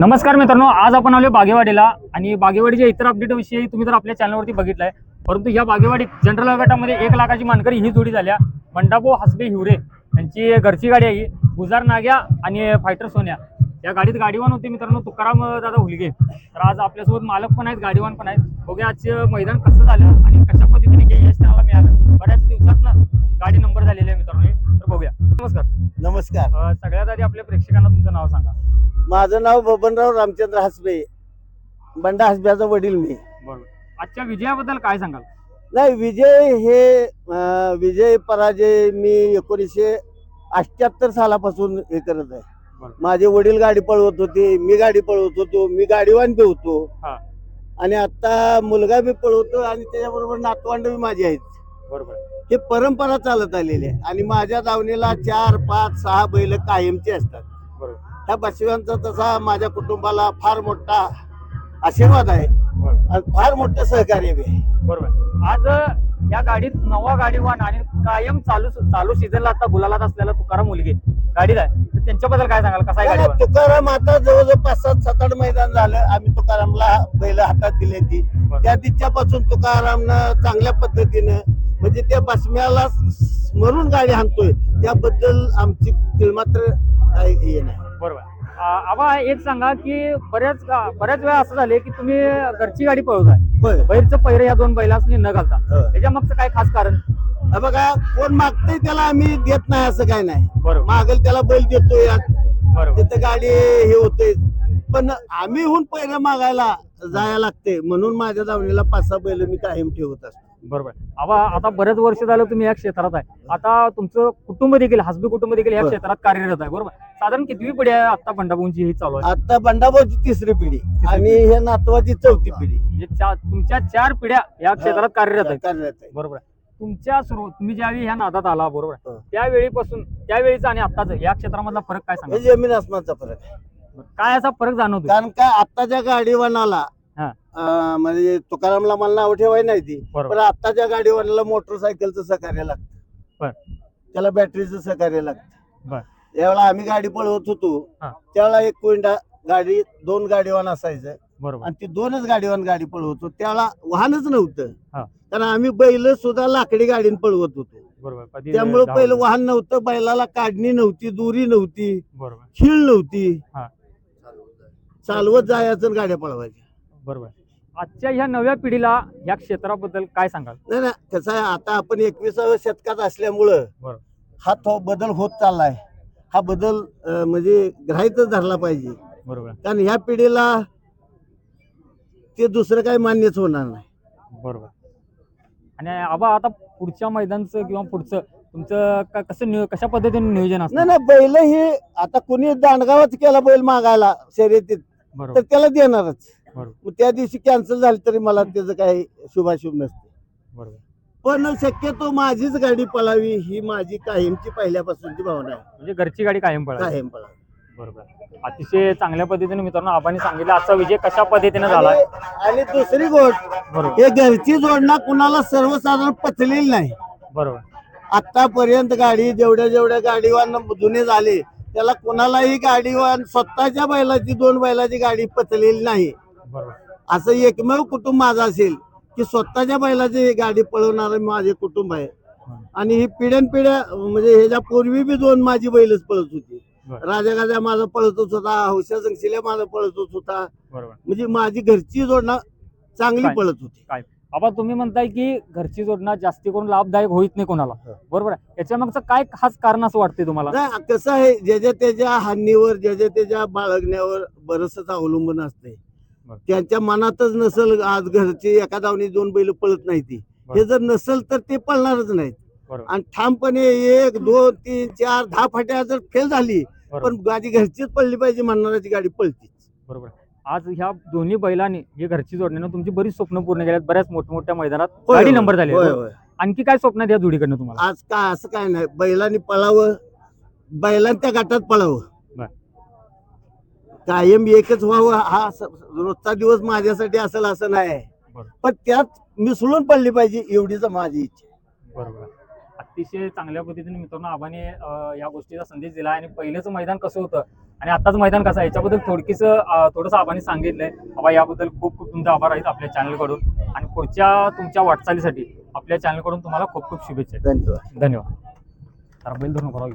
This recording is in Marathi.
नमस्कार मित्रांनो आज आपण आलो बागेवाडीला आणि बागेवाडीच्या इतर अपडेट विषयी तुम्ही तर आपल्या चॅनलवरती बघितलंय परंतु या बागेवाडीत जनरल गटामध्ये एक लाखाची मानकरी ही जोडी झाल्या. बंडाबो हसबे हिवरे यांची घरची गाडी आहे ही. गुजार नाग्या आणि फायटर सोन्या. या गाडीत गाडीवान होते मित्रांनो तुकाराम दादा हुलगे. तर आज आपल्यासोबत मालक पण आहेत गाडीवान पण आहेत. बघूया आजचं मैदान कसं झालं आणि कशा पद्धतीने काही यश त्यांना मिळालं. बऱ्याच दिवसात ना गाडी नंबर झालेली आहे मित्रांनो ही. तर बघूया. नमस्कार. नमस्कार. सगळ्यात आधी आपल्या प्रेक्षकांना तुमचं नाव सांगा. माझं नाव बबनराव रामचंद्र हसबे. बंडा हसब्याचा वडील मी. बरोबर आजच्या विजयाबद्दल काय सांगाल? नाही विजय हे अं, विजय पराजय मी एकोणीसशे अठ्याहत्तर सालापासून हे करत आहे. माझे वडील गाडी पळवत होते मी गाडी पळवत होतो मी गाडीवान बी होतो. हा. आणि आता मुलगा बी पळवतो आणि त्याच्याबरोबर नातवंड बी माझी आहेत. बरोबर. हे परंपरा चालत आलेली आहे. आणि माझ्या दावणीला चार पाच सहा बैल कायमचे असतात. बरोबर. ह्या बसव्यांचा तसा माझ्या कुटुंबाला फार मोठा आशीर्वाद आहे. आणि फार मोठं सहकार्य बी आहे. बरोबर. आज या गाडीत नवा गाडीवान आणि कायम चालू चालू सीझनला आता गुलालात असलेला तुकाराम मुलगी. गाडीत आहे. तर त्यांच्याबद्दल काय सांगाल? कसा आहे गाडीवान तुकाराम आता जवळजवळ पाच सात सात आठ मैदान झालं. आम्ही तुकारामला बैल हातात दिली ती. त्या दिवसापासून तुकारामनं चांगल्या पद्धतीनं म्हणजे त्या बसम्याला स्मरून गाडी हाणतोय. त्याबद्दल आमची तिळमात्र काही हे बरोबर. आबा एक सांगा की बऱ्याच बऱ्याच वेळा असं झाले की तुम्ही घरची गाडी पळवताय बैरचं पैर या दोन बैलासनी न घालता. हो. त्याच्या मागचं काय खास कारण? बघा कोण मागतंय त्याला आम्ही देत नाही असं काय नाही. बरोबर. मागल त्याला बैल देतोय तिथं गाडी हे होते पण आम्ही होऊन पहिलं मागायला जायला लागते म्हणून माझ्या दावणीला पाच सहा बैल मी कायम ठेवत असतो. बरोबर. आबा आता बरेच वर्ष झालं तुम्ही या क्षेत्रात आहे. आता तुमचं कुटुंब देखील हसबी कुटुंब देखील या. क्षेत्रात कार्यरत आहे. बरोबर. साधारण कितवी पिढी आहे आता बंडाभाऊंची ही चालू आहे आता बंडाभाऊची तिसरी पिढी आणि हे नातवाची चौथी पिढी म्हणजे चा- तुमच्या चार पिढ्या या क्षेत्रात कार्यरत आहेत कार्यरत आहे बरोबर आहे. तुमच्या सुरू तुम्ही ज्यावेळी ह्या नादात आला बरोबर आहे. हो. त्यावेळीपासून त्यावेळीचा आणि आताच या क्षेत्रामधला फरक काय हे सांगा जमीन आसमानचा फरक आहे काय असा फरक जाणवतो कारण का आत्ताच्या गाडीवानाला हा. अं, म्हणजे तुकारामला मला नाव ठेवाय नाही ती बरोबर पण आत्ताच्या गाडीवानाला मोटरसायकलचं सहकार्य बर. लागतं त्याला बॅटरीचं सहकार्य लागतं बर. ज्यावेळेला आम्ही गाडी पळवत होतो. हा. त्यावेळेला एक कोंडा गाडी दोन गाडीवान असायचं. बरोबर. आणि ती दोनच गाडीवान गाडी पळवत होतो. त्यावेळेला वाहनच नव्हतं. हा. कारण आम्ही बैल सुद्धा लाकडी गाडीन पळवत होतो. बरोबर. कधी त्यामुळे. पहिलं वाहन नव्हतं. बैलाला काढणी नव्हती दुरी नव्हती बरोबर. खीळ नव्हती. हा. चालवत जायचं आणि गाड्या पळवायच्या. बरोबर. आजच्या ह्या नव्या पिढीला या क्षेत्राबद्दल काय सांगाल? नाही ना कसं आहे आता आपण एकविसाव्या शतकात असल्यामुळं. हा तो बदल होत चाललाय. हा बदल अं, म्हणजे ग्राह्यच धरला पाहिजे. बरोबर. कारण ह्या पिढीला ते दुसरं काही मान्यच होणार नाही. बरोबर. आणि आबा आता पुढच्या मैदानचं किंवा पुढचं तुमचं क- कसं नियो- कशा पद्धतीने नियोजन नाही असतं ना बैल हे आता कोणी दांडगावात केला बैल मागायला शर्यतीत तर बरोबर त्याला देणारच. बरोबर. मग त्या दिवशी कॅन्सल झाली तरी मला त्याचं काही शुभाशुभ नसते. बरोबर. पण शक्यतो माझीच गाडी पळावी ही माझी कायमची पहिल्यापासूनची भावना आहे. म्हणजे घरची गाडी कायम पळा कायम पळावी. बरोबर. अतिशय चांगल्या पद्धतीने मित्रांनो आबांनी सांगितलं आजचा विजय कशा पद्धतीने झाला आणि आणि दुसरी गोष्ट बरोबर. हे घरची जोडणा कुणाला सर्वसाधारण पचलेली नाही. बरोबर. आतापर्यंत गाडी जेवढ्या जेवढ्या गाडीवान जुने झाले त्याला कुणालाही गाडीवान स्वतःच्या बैलाची दोन बैलाची गाडी पचलेली नाही. बरोबर. असं एकमेव कुटुंब माझं असेल की स्वतःच्या बैलाची गाडी पळवणार माझे कुटुंब आहे. आणि ही पिढ्यानपिढ्या म्हणजे ह्याच्या पूर्वी बी दोन माझी बैलच पळत होती. राजा गाजा माझा पळतच होता हौशा संशिल्या माझा पळतच होता. म्हणजे माझी घरची जोडणं चांगली? पळत होती. आबा तुम्ही म्हणताय की घरची जोडणं जास्ती करून लाभदायक होईत नाही कोणाला. बरोबर आहे. याच्या मागचं काय खास कारण असं वाटतंय तुम्हाला? कसं आहे ज्याच्या त्याच्या हानीवर ज्याच्या त्याच्या बाळगण्यावर बरंचसं अवलंबून असते. त्यांच्या मनातच नसल आज घरची एका दावणी दोन बैल पळत नाही ती. हे जर नसल तर ते पळणारच नाहीत. आणि ठामपणे एक दोन तीन चार दहा फाट्या जर फेल झाली पण गाडी घरचीच पडली पाहिजे म्हणणाराची गाडी पळतीच. बरोबर. आज ह्या दोन्ही बैलांनी ही घरची जोडण्यानं तुमची बरीच स्वप्न पूर्ण केल्यात बऱ्याच मोठमोठ्या मैदानात गाडी. नंबर झाले. आणखी काय स्वप्न आहेत या जोडीकडनं तुम्हाला? आज काय असं काय नाही. बैलांनी पळावं बैलांनी त्या गटात पळावं. कायम एकच व्हावं हा स- रोजचा दिवस माझ्यासाठी असेल असं नाही. बर. पण त्यात मिसळून पडली पाहिजे एवढीच माझी इच्छा बरोबर. अतिशय चांगल्या पद्धतीने मित्रांनो आबाने अं, या गोष्टीचा संदेश दिला आणि पहिलेच मैदान कसं होतं आणि आताच मैदान कसं आहे याच्याबद्दल थोडकीच थोडंसं आबाने सांगितलंय. आबा याबद्दल खूप खूप तुमचे आभार आहेत आपल्या चॅनलकडून आणि पुढच्या तुमच्या वाटचालीसाठी आपल्या चॅनलकडून तुम्हाला खूप खूप शुभेच्छा. धन्यवाद. धन्यवाद. तर बैल धरून